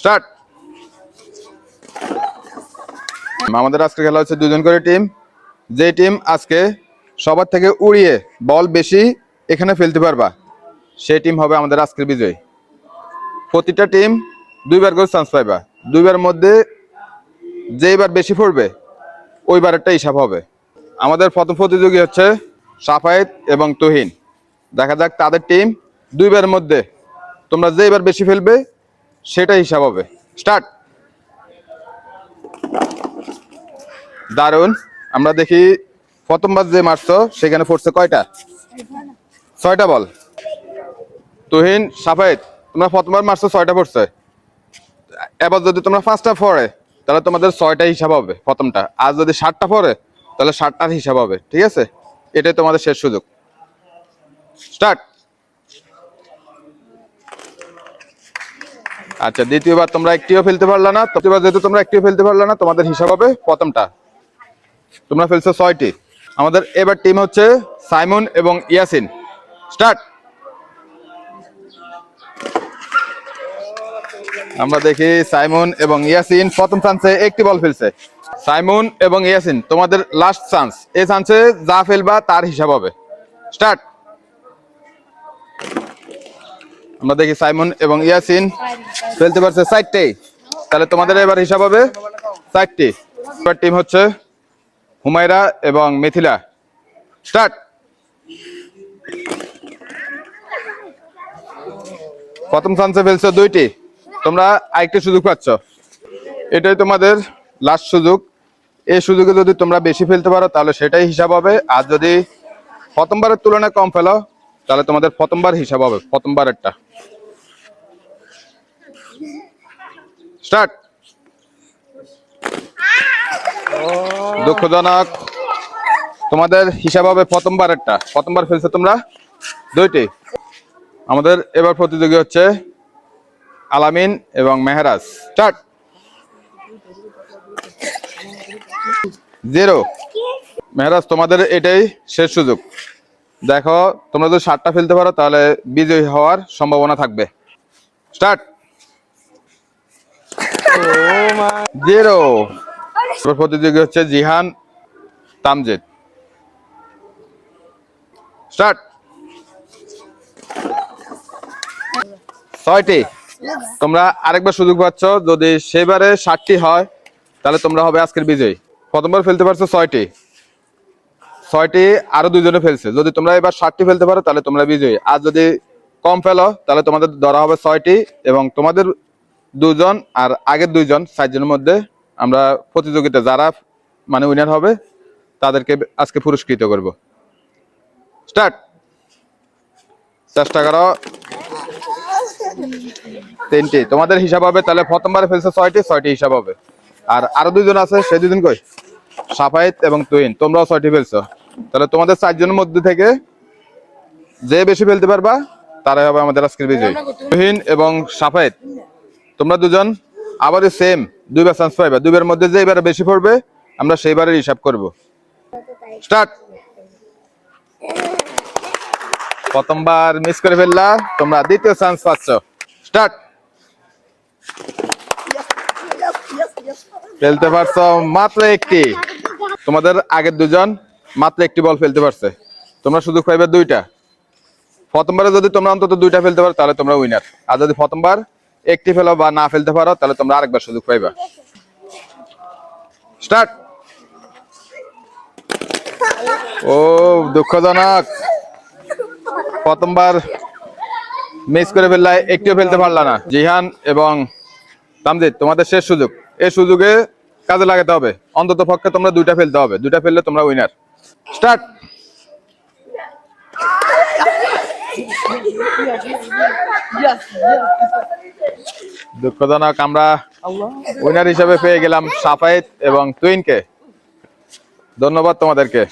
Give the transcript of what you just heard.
Start. আমাদের আজকে খেলা হচ্ছে দুজন করে টিম। যে টিম আজকে সবার থেকে উড়িয়ে বল বেশি এখানে ফেলতে পারবা, সেই টিম হবে আমাদের আজকের বিজয়ী। প্রতিটা টিম দুইবার করে চান্স পাইবা। দুইবার মধ্যে যেইবার বেশি পড়বে ওইবার একটা হিসাব হবে। আমাদের প্রথম প্রতিযোগী হচ্ছে সাফায়েত এবং তুহিন। দেখা যাক তাদের টিম দুইবার মধ্যে তোমরা যেইবার বেশি ফেলবে সেটা হিসাব হবে। স্টার্ট। দারুণ আমরা দেখি প্রথমবার যে মারছো, সেখানে পড়ছে কয়টা? ছয়টা বল। তুহিন, সাফায়েত, তোমরা প্রথমবার মারছো, ছয়টা পড়ছে। এবার যদি তোমরা পাঁচটা পড়ে, তাহলে তোমাদের ছয়টা হিসাব হবে প্রথমটা। আর যদি ষাটটা পড়ে, তাহলে ষাটটার হিসাব হবে, ঠিক আছে? এটাই তোমাদের শেষ সুযোগ। স্টার্ট। আচ্ছা দ্বিতীয়বার তোমরা একটিও ফেলতে পারলা না। তৃতীয়বার যেহেতু তোমরা একটিও ফেলতে পারলা না, তোমাদের হিসাব হবে প্রথমটা। তোমরা ফেলছো ছয়টি। আমাদের এবার টিম হচ্ছে সাইমন এবং ইয়াসিন। স্টার্ট আমরা দেখি সাইমন এবং ইয়াসিন প্রথম চান্সে একটি বল ফেলছে। সাইমন এবং ইয়াসিন, তোমাদের লাস্ট চান্স এই চান্সে যা ফেলবা, তার হিসাব হবে। স্টার্ট আমরা দেখি সাইমন এবং ইয়াসিন। ফেলতে পারছে চারটেই তাহলে তোমাদের এবার হিসাব হবে চারটি। এবার টিম হচ্ছে হুমায়রা এবং মিথিলা। স্টার্ট। প্রথম চান্সে ফেলছো দুইটি। তোমরা আরেকটি সুযোগ পাচ্ছ। এটাই তোমাদের লাস্ট সুযোগ। এই সুযোগে যদি তোমরা বেশি ফেলতে পারো, তাহলে সেটাই হিসাব হবে। আর যদি প্রথমবারের তুলনায় কম ফেলো তাহলে তোমাদের প্রথমবার হিসাব হবে, প্রথমবারেরটা। স্টার্ট। দুঃখজনক। তোমাদের হিসাব হবে প্রথমবারেরটা। প্রথমবার ফেলছো তোমরা? দুইটি। আমাদের এবার প্রতিযোগী হচ্ছে আলামিন এবং মেহরাজ। স্টার্ট। জিরো। মেহরাজ, তোমাদের এটাই শেষ সুযোগ। দেখো, তোমরা যদি ষাটটা ফেলতে পারো, তাহলে বিজয়ী হওয়ার সম্ভাবনা থাকবে। স্টার্ট! জিরো। প্রতিযোগী হচ্ছে জিহান তামজেদ। স্টার্ট! ছয়টি। তোমরা আরেকবার সুযোগ পাচ্ছ, যদি সেবারে ষাটটি হয়, তাহলে তোমরা হবে আজকের বিজয়ী। প্রথমবার ফেলতে পারছ ছয়টি। ছয়টি আরও দুজনে ফেলছে। যদি তোমরা এবার ষাটটি ফেলতে পারো, তাহলে তোমরা বিজয়ী। আর যদি কম ফেলো, তাহলে তোমাদের ধরা হবে ছয়টি এবং তোমাদের দুজন আর আগের দুইজন চারজনের মধ্যে আমরা প্রতিযোগিতা যারা মানে উইনার হবে, তাদেরকে আজকে পুরস্কৃত করব। স্টার্ট! চেষ্টা করো। তিনটি। তোমাদের হিসাব হবে, তাহলে প্রথমবার ফেলছে ছয়টি ছয়টি হিসাব হবে। আর আরও দুজন আছে, সে দুজন কই? সাফায়েত এবং তুইন তোমরাও ছয়টি ফেলছো। তাহলে তোমাদের চারজনের মধ্যে থেকে যে বেশি ফেলতে পারবা, তারাই হবে আমাদের আজকের বিজয়। তুহিন এবং সাফায়েত, তোমরা দুজন আবারও সেম দুইবার চান্স পাইবা। দুইবার মধ্যে যে এবারে বেশি পড়বে, আমরা সেইবারের হিসাব করব। স্টার্ট প্রথমবার মিস করে ফেললা, তোমরা দ্বিতীয় চান্স পাচ্ছ। স্টার্ট ফেলতে পারছ মাত্র একটি। তোমাদের আগের দুজন মাত্র একটি বল ফেলতে পারছে। তোমরা সুযোগ পাইবে দুইটা। প্রথমবারে যদি তোমরা অন্তত দুইটা ফেলতে পারো, তাহলে তোমরা উইনার আর যদি প্রথমবার একটি ফেলো বা না ফেলতে পারো, তাহলে তোমরা আরেকবার সুযোগ পাইবা স্টার্ট ও, দুঃখজনক। প্রথমবার মিস করে ফেললা একটিও ফেলতে পারলা না। জিহান এবং তামজিদ, তোমাদের শেষ সুযোগ। এই সুযোগে কাজে লাগাতে হবে। অন্তত পক্ষে তোমরা দুইটা ফেলতে হবে। দুইটা ফেললে তোমরা উইনার স্টার্ট দুঃখজনক, আমরা উইনার হিসেবে পেয়ে গেলাম সাফায়েত এবং টুইনকে ধন্যবাদ তোমাদেরকে।